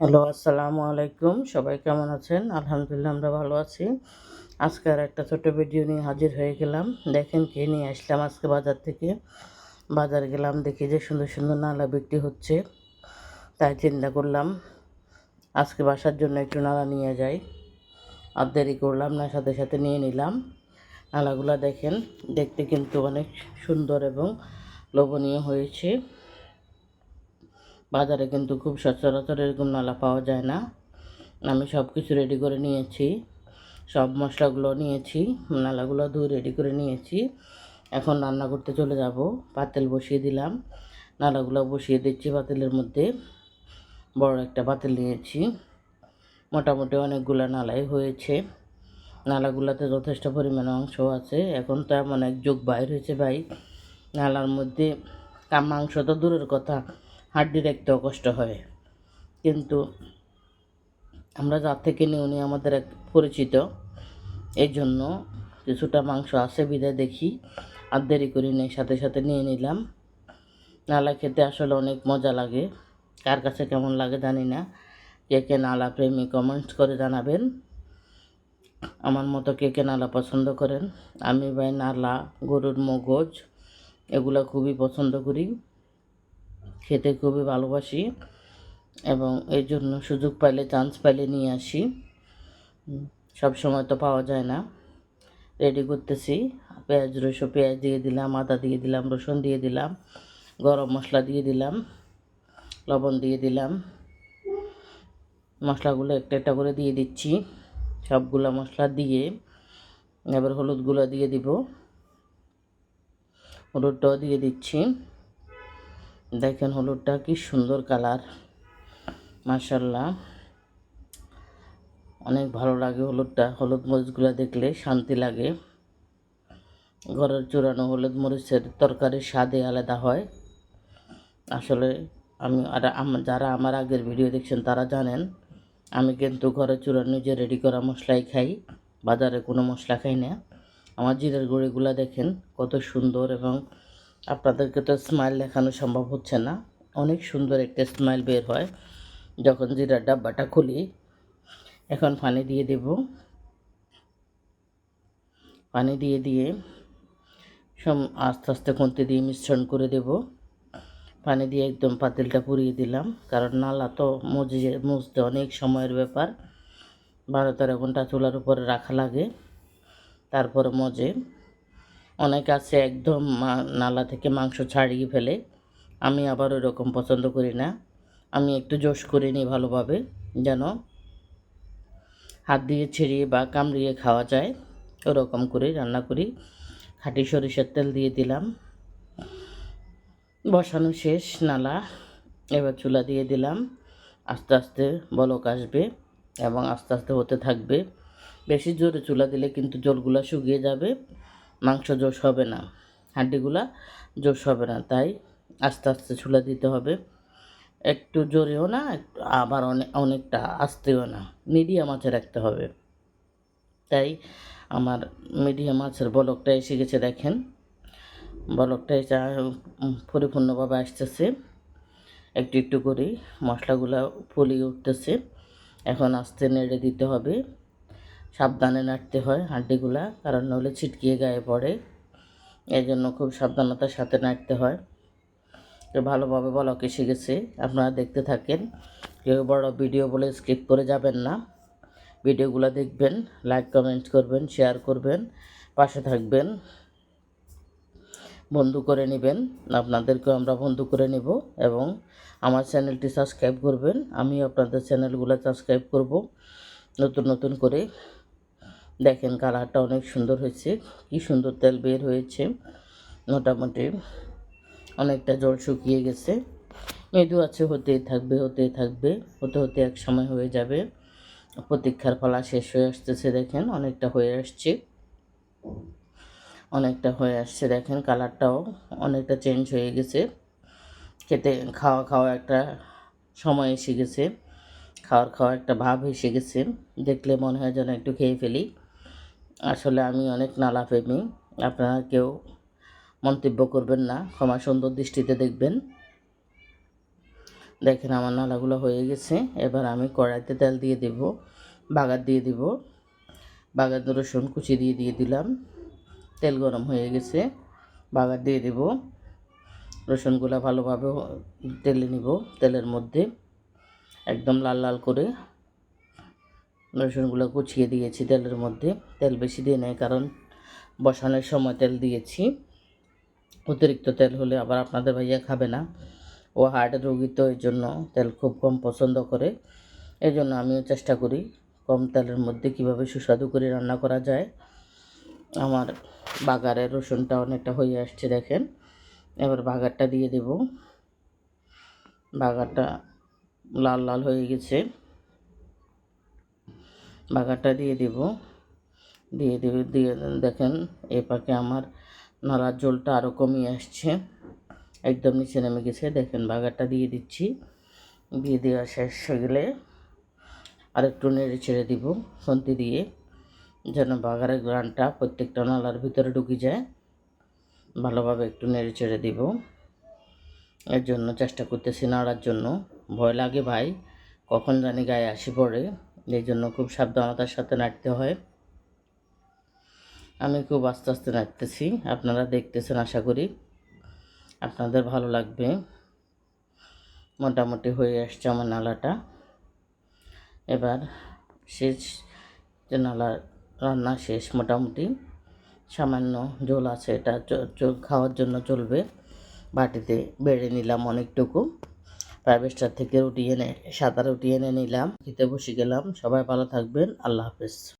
Hello, আসসালামু আলাইকুম। সবাই কেমন আছেন? আলহামদুলিল্লাহ, আমরা ভালো আছি। আজকে আর একটা ছোট ভিডিও নিয়ে হাজির হয়ে গেলাম। দেখেন কে নিয়ে আসলাম আজকে বাজার থেকে। বাজার গেলাম, দেখি যে সুন্দর সুন্দর নালা বিক্রি হচ্ছে। তাই চিন্তা করলাম, আজকে বাসার জন্য একটু নালা নিয়ে যাই। আর দেরি করলাম না, সাথে সাথে নিয়ে নিলাম। নালাগুলো দেখেন, দেখতে কিন্তু অনেক সুন্দর এবং লোভনীয় হয়েছে। বাজারে কিন্তু খুব সচরাচর এরকম নালা পাওয়া যায় না। আমি সব কিছু রেডি করে নিয়েছি। সব মশলাগুলো নিয়েছি, নালাগুলো ধুয়ে রেডি করে নিয়েছি। এখন রান্না করতে চলে যাব। পাতেল বসিয়ে দিলাম। নালাগুলো বসিয়ে দিচ্ছি পাতেলের মধ্যে। বড় একটা পাতেল নিয়েছি। মোটামুটি অনেকগুলো নালাই হয়েছে। নালাগুলোতে যথেষ্ট পরিমাণে অংশ আছে। এখন তো এমন এক যুগ বাইর হয়েছে ভাই। নালার মধ্যে মাংস তো দূরের কথা। হাড্ডি দেখতেও কষ্ট হয়। কিন্তু আমরা যার থেকে নিয়ে উনি আমাদের এক পরিচিত। এই জন্য কিছুটা মাংস আছে, বিদায় দেখি। আর দেরি করি নেই, সাথে সাথে নিয়ে নিলাম। নালা খেতে আসলে অনেক মজা লাগে। কার কাছে কেমন লাগে জানি না। কে কে নালা প্রেমী কমেন্টস করে জানাবেন। আমার মতো কে কে নালা পছন্দ করেন? আমি ভাই নালা, গরুর মগজ, এগুলো খুবই পছন্দ করি। খেতে খুবই ভালোবাসি এবং এর জন্য সুযোগ পাইলে চান্স পাইলে নিয়ে আসি। সব সময় তো পাওয়া যায় না। রেডি করতেছি। পেঁয়াজ, রসুন, পেঁয়াজ দিয়ে দিলাম, আদা দিয়ে দিলাম, রসুন দিয়ে দিলাম, গরম মশলা দিয়ে দিলাম, লবণ দিয়ে দিলাম। মশলাগুলো একটা একটা করে দিয়ে দিচ্ছি। সবগুলো মশলা দিয়ে এবার হলুদগুলো দিয়ে দিব। হলুদটাও দিয়ে দিচ্ছি। দেখেন হলুদটা কি সুন্দর কালার। মার্শাল্লাহ অনেক ভালো লাগে হলুদটা। হলুদ মরিচগুলো দেখলে শান্তি লাগে। ঘরের চুরানো হলুদ মরিচের তরকারির স্বাদে আলাদা হয়। আসলে আমি আর যারা আমার আগের ভিডিও দেখছেন তারা জানেন, আমি কিন্তু ঘরে চুরানো যে রেডি করা মশলাই খাই। বাজারে কোনো মশলা খাই না। আমার জিরের গুঁড়িগুলো দেখেন কত সুন্দর এবং আপনাদেরকে তো স্মাইল দেখানো সম্ভব হচ্ছে না। অনেক সুন্দর একটা স্মাইল বের হয়। যখন জিরার ডাব্বাটা খুলি, এখন পানি দিয়ে দেব। পানি দিয়ে দিয়ে সব আস্তে আস্তে খুঁতে দিয়ে মিশ্রণ করে দেব। পানি দিয়ে একদম পাতিলটা পুড়িয়ে দিলাম। কারণ নালা তো মজে মুছতে অনেক সময়ের ব্যাপার। বারো তেরো ঘণ্টা চুলার উপরে রাখা লাগে। তারপরে মজে অনেক আছে একদম নালা থেকে মাংস ছাড়িয়ে ফেলে। আমি আবার ওই রকম পছন্দ করি না। আমি একটু জোশ করে নিই ভালোভাবে, যেন হাত দিয়ে ছিঁড়িয়ে বা কামড়িয়ে খাওয়া যায়। ওরকম করে রান্না করি। খাঁটি সরিষার তেল দিয়ে দিলাম। বসানো শেষ নালা। এবার চুলা দিয়ে দিলাম। আস্তে আস্তে বলক আসবে এবং আস্তে আস্তে হতে থাকবে। বেশি জোরে চুলা দিলে কিন্তু জলগুলো শুকিয়ে যাবে। মাংস জোশ হবে না হাড্ডিগুলা জোশ হবে না, তাই আস্তে আস্তে ছুলে দিতে হবে। একটু জোরেও না, একটু আবার অনেক অনেকটা আস্তেও না, মিডিয়াম আঁচে রাখতে হবে। তাই আমার মিডিয়াম মাছের বলকটা এসে গেছে, দেখেন। বলকটা এসে পরিপূর্ণভাবে আসতেছে। একটু একটু করে মশলাগুলো ফুলিয়ে উঠতেছে। এখন আস্তে নেড়ে দিতে হবে। সাবধানে নাড়তে হয় হাড্ডিগুলা, কারণ নইলে ছিটকিয়ে গায়ে পড়ে। এই জন্য খুব সাবধানতার সাথে নাড়তে হয়। ভালোভাবে বলক গেছে আপনারা দেখতে থাকেন। কেউ বড় ভিডিও বলে স্কিপ করে যাবেন না। ভিডিওগুলো দেখবেন, লাইক, কমেন্ট করবেন, শেয়ার করবেন, পাশে থাকবেন। বন্ধু করে নেবেন, আপনাদেরকেও আমরা বন্ধু করে নেব এবং আমার চ্যানেলটি সাবস্ক্রাইব করবেন। আমিও আপনাদের চ্যানেলগুলো সাবস্ক্রাইব করব, নতুন নতুন করে। দেখেন কালারটা অনেক সুন্দর হয়েছে, কি সুন্দর তেল বের হয়েছে। মোটামুটি অনেকটা জল শুকিয়ে গেছে। মৃদু আছে, হতেই থাকবে হতেই থাকবে, হতে হতে এক সময় হয়ে যাবে। প্রতীক্ষার ফলা শেষ হয়ে আসতেছে, দেখেন অনেকটা হয়ে আসছে। অনেকটা হয়ে আসছে, দেখেন কালারটাও অনেকটা চেঞ্জ হয়ে গেছে। খেতে, খাওয়া খাওয়া একটা সময় এসে গেছে। খাওয়ার খাওয়া একটা ভাব এসে গেছে। দেখলে মনে হয় যেন একটু খেয়ে ফেলি। আসলে আমি অনেক নালা প্রেমী আপনারা কেউ মন্তব্য করবেন না, ক্ষমা সুন্দর দৃষ্টিতে দেখবেন। দেখেন আমার নালাগুলো হয়ে গেছে, এবার আমি কড়াইতে তেল দিয়ে দেব, বাগার দিয়ে দিব। বাগার রসুন কুচি দিয়ে দিয়ে দিলাম, তেল গরম হয়ে গেছে, বাগার দিয়ে দেব। রসুনগুলো ভালোভাবে তেলে নিব, তেলের মধ্যে একদম লাল লাল করে রসুনগুলো কুচিয়ে দিয়েছি তেলের মধ্যে। তেল বেশি দিয়ে নেই, কারণ বসানোর সময় তেল দিয়েছি। অতিরিক্ত তেল হলে আবার আপনাদের ভাইয়া খাবে না। ও হার্টের রোগী তো এই জন্য তেল খুব কম পছন্দ করে। এই জন্য আমিও চেষ্টা করি কম তেলের মধ্যে কীভাবে সুস্বাদু করে রান্না করা যায়। আমার বাগারের রসুনটা অনেকটা হয়ে আসছে, দেখেন। এবার বাগারটা দিয়ে দেব। বাগারটা লাল লাল হয়ে গেছে। বাগারটা দিয়ে দেব। দিয়ে দেবে, দিয়ে দেখেন এ পাকে আমার নালার জলটা আরও কমিয়ে আসছে। একদম নিচে নেমে গেছে। দেখেন বাগারটা দিয়ে দিচ্ছি। দিয়ে দেওয়া শেষ হয়ে গেলে আর একটু নেড়ে ছেড়ে দিব খন্তি দিয়ে, যেন বাগারের গ্রানটা প্রত্যেকটা নালার ভিতরে ঢুকে যায়। ভালোভাবে একটু নেড়ে ছেড়ে দিব। এর জন্য চেষ্টা করতেছি নাড়ার জন্য। ভয় লাগে ভাই, কখন জানি গায়ে আসি পড়ে। এই জন্য খুব সাবধানতার সাথে নাড়তে হয়। আমি খুব আস্তে আস্তে নাড়তেছি। আপনারা দেখতেছেন, আশা করি আপনাদের ভালো লাগবে। মোটামুটি হয়ে আসছে আমার নালাটা। এবার শেষ যে নালা রান্না শেষ মোটামুটি, সামান্য জল আছে এটা খাওয়ার জন্য চলবে। বাটিতে বেড়ে নিলাম অনেকটুকু। প্রাইভেট স্টার থেকে উঠিয়ে এনে সাঁতারে উঠিয়ে এনে নিলাম। খেতে বসে গেলাম। সবাই ভালো থাকবেন। আল্লাহ হাফেজ।